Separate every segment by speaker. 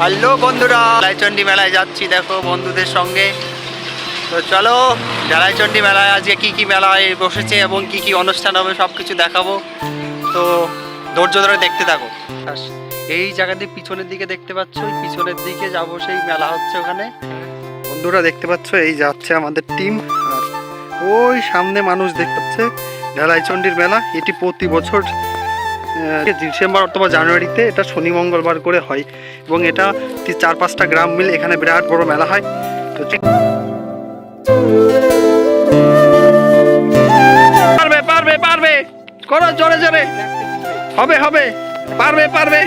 Speaker 1: Hello বন্ধুরা ঢালাইচন্ডী মেলায় যাচ্ছি, দেখো বন্ধুদের সঙ্গে। তো চলো ঢালাইচন্ডী মেলায় আজকে কি কি মেলায় বসেছে এবং কি কি অনুষ্ঠান হবে সব কিছু দেখাবো। তো ধৈর্য ধরে দেখতে থাকো। এই জায়গাতে পিছনের দিকে দেখতে পাচ্ছ পিছনের দিকে যাব, সেই মেলা হচ্ছে ওখানে। বন্ধুরা দেখতে পাচ্ছ, এই যাচ্ছে আমাদের টিম। ওই সামনে মানুষ দেখতে পাচ্ছে ঢালাইচন্ডীর মেলা, এটি প্রতি বছর ডিসেম্বর অথবা জানুয়ারিতে এটা শনি মঙ্গলবার করে হয় এবং এটা চার পাঁচটা গ্রাম মিলে এখানে বিরাট বড় মেলা হয়। তো পারবে পারবে পারবে। করো, জোরে জোরে। হবে হবে। পারবে পারবে।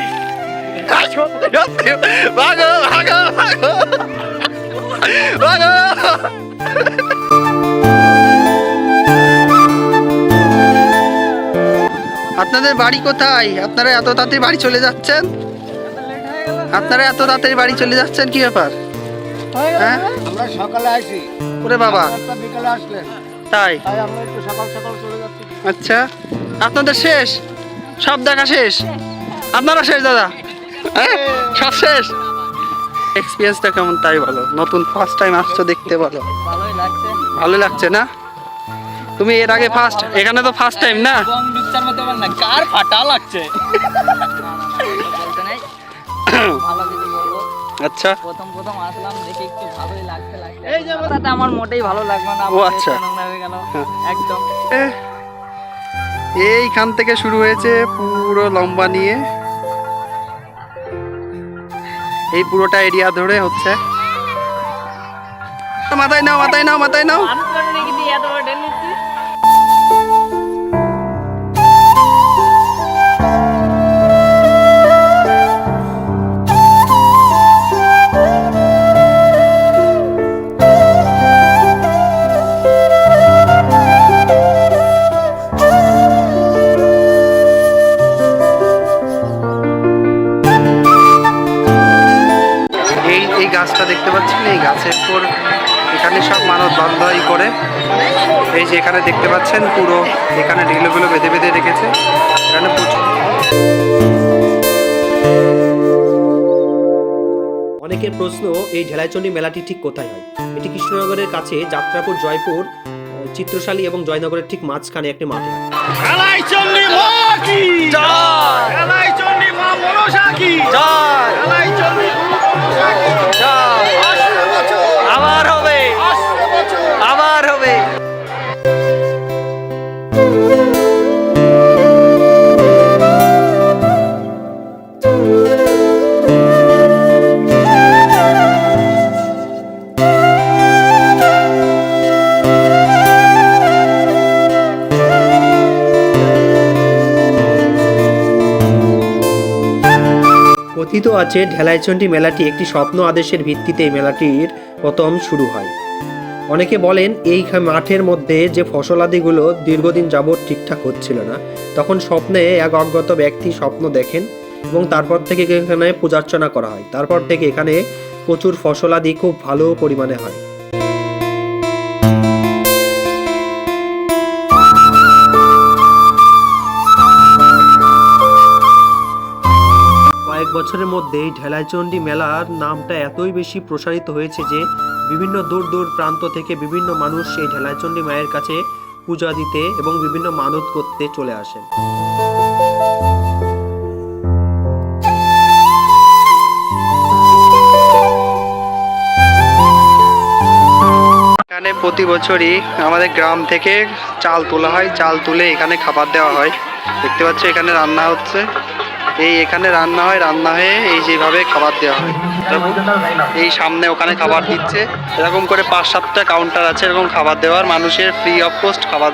Speaker 1: ভাগো ভাগো। ভাগো ভাগো। আপনাদের বাড়ি কোথায়? আপনারা এত তাড়াতাড়ি বাড়ি চলে যাচ্ছেন? আপনারা এত তাড়াতাড়ি বাড়ি চলে যাচ্ছেন কি ব্যাপার? হ্যাঁ
Speaker 2: আমরা সকালে আসি
Speaker 1: ওরে বাবা।
Speaker 2: বিকালে আসলেন।
Speaker 1: তাই?
Speaker 2: তাই আমরা একটু সকাল সকাল চলে যাচ্ছি।
Speaker 1: আচ্ছা। আপনাদের শেষ? সব দেখা শেষ? আপনারা শেষ দাদা? হ্যাঁ? সব শেষ? এক্সপিরিয়েন্সটা কেমন? তাই বলো। নতুন ফার্স্ট টাইম আসছো দেখতে বলো।
Speaker 3: ভালোই লাগছে।
Speaker 1: ভালো লাগছে না? তুমি এর আগে ফার্স্ট এখানে তো ফার্স্ট টাইম না?
Speaker 3: কার ফাটা লাগছে?
Speaker 1: আচ্ছা।
Speaker 3: প্রথম প্রথম আসলাম দেখে একটু ভালোই লাগতে লাগছে। এই যে আমার মোটেই ভালো না
Speaker 1: ও আচ্ছা।
Speaker 3: হয়ে গেল। একদম।
Speaker 1: এইখান থেকে শুরু হয়েছে পুরো লম্বা নিয়ে। এই পুরোটা এরিয়া ধরে হচ্ছে। মাথায় নাও মাথায় নাও মাথায় নাও। এই গাছটা দেখতে পাচ্ছেন? এই গাছের উপর এখানে সব মানব বান্ধাই করে। এই যে এখানে দেখতে পাচ্ছেন পুরো, এখানে ঢিলোগুলো বেঁধে বেঁধে রেখেছে। এখানে প্রচুর
Speaker 4: অনেকের প্রশ্ন, এই ঢেলাইচণ্ডী মেলাটি ঠিক কোথায় হয়? এটি কৃষ্ণনগরের কাছে যাত্রাপুর, জয়পুর চিত্রশালী এবং জয়নগরের ঠিক মাঝখানে একটি মাঠে কথিত আছে, ঢেলাইচণ্ডী মেলাটি একটি স্বপ্ন আদেশের ভিত্তিতে এই মেলাটির প্রথম শুরু হয়। অনেকে বলেন, এই মাঠের মধ্যে যে ফসলাদিগুলো দীর্ঘদিন যাবৎ ঠিকঠাক হচ্ছিল না, তখন স্বপ্নে এক অজ্ঞাত ব্যক্তি স্বপ্ন দেখেন এবং তারপর থেকে এখানে পূজার্চনা করা হয়। তারপর থেকে এখানে প্রচুর ফসলাদি খুব ভালো পরিমাণে হয়। কয়েক বছরের মধ্যে ঢেলাইচণ্ডী মেলার নামটা এতই বেশি প্রসারিত হয়েছে যে বিভিন্ন দূর দূর প্রান্ত থেকে বিভিন্ন মানুষ এই ঢেলাইচণ্ডী মায়ের কাছে পূজা দিতে এবং বিভিন্ন মানত করতে চলে আসেন।
Speaker 1: এখানে প্রতি বছরই আমাদের গ্রাম থেকে চাল তোলা হয়, চাল তুলে এখানে খাবার দেওয়া হয়। দেখতে পাচ্ছ এখানে রান্না হচ্ছে। এই এখানে রান্না হয়, রান্না হয়ে এই যেভাবে খাবার দেওয়া হয়। এই সামনে ওখানে খাবার দিচ্ছে। এরকম করে পাঁচ, সাতটা কাউন্টার আছে, এরকম খাবার দেওয়ার। মানুষের ফ্রি অফ কস্ট খাবার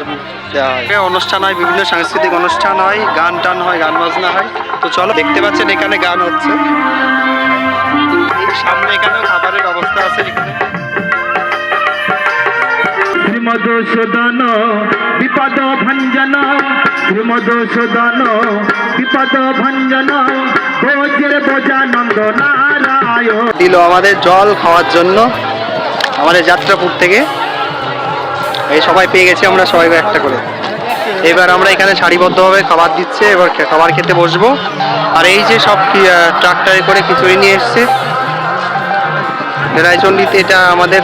Speaker 1: দেওয়া হয়। অনুষ্ঠান হয়, বিভিন্ন সাংস্কৃতিক অনুষ্ঠান হয়, গান টান হয়, গান বাজনা হয়। তো চলো দেখতে পাচ্ছেন এখানে গান হচ্ছে। সামনে এখানে খাবারের ব্যবস্থা আছে এখানে।
Speaker 5: শ্রীমধুসূদন বিপদ ভঞ্জন শ্রীমধুসূদন বিপদ ভঞ্জন নারায়ণ।
Speaker 1: দিল আমাদের জল খাওয়ার জন্য আমাদের যাত্রাপুর থেকে। এই সবাই পেয়ে গেছি আমরা সবাই একটা করে। এবার আমরা এখানে সারিবদ্ধভাবে খাবার দিচ্ছে, এবার খাবার খেতে বসবো। আর এই যে সব ট্রাক্টরে করে খিচুড়ি নিয়ে এসছে। রায়চন্ডিতে এটা আমাদের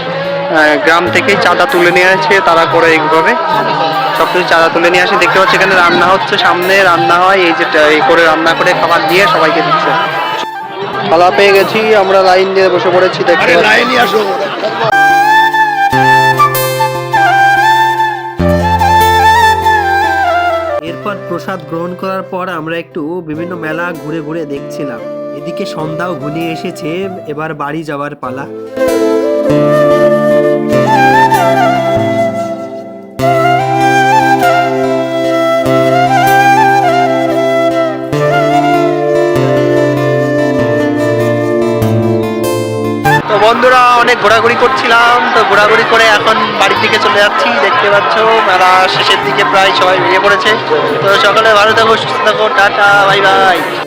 Speaker 1: গ্রাম থেকেই চাঁদা তুলে নিয়ে আসে, তারা করে এইভাবে। সব কিছু চাঁদা তুলে নিয়ে আসে। দেখতে পাচ্ছি এখানে রান্না হচ্ছে। সামনে রান্না হয় এই যে এই করে রান্না করে খাবার দিয়ে সবাইকে দিচ্ছে। থালা পেয়ে গেছি আমরা লাইন দিয়ে বসে পড়েছি দেখতে
Speaker 4: এরপর প্রসাদ গ্রহণ করার পর আমরা একটু বিভিন্ন মেলা ঘুরে ঘুরে দেখছিলাম। এদিকে সন্ধ্যাও ঘনিয়ে এসেছে এবার বাড়ি যাওয়ার পালা।
Speaker 1: বন্ধুরা, অনেক ঘোরাঘুরি করছিলাম। তো ঘোরাঘুরি করে এখন বাড়ির দিকে চলে যাচ্ছি। দেখতে পাচ্ছ, মেলা শেষের দিকে প্রায় সবাই বেরিয়ে পড়েছে। তো সকালে ভালো থাকো, সুস্থ থাকো, টাটা, বাই বাই।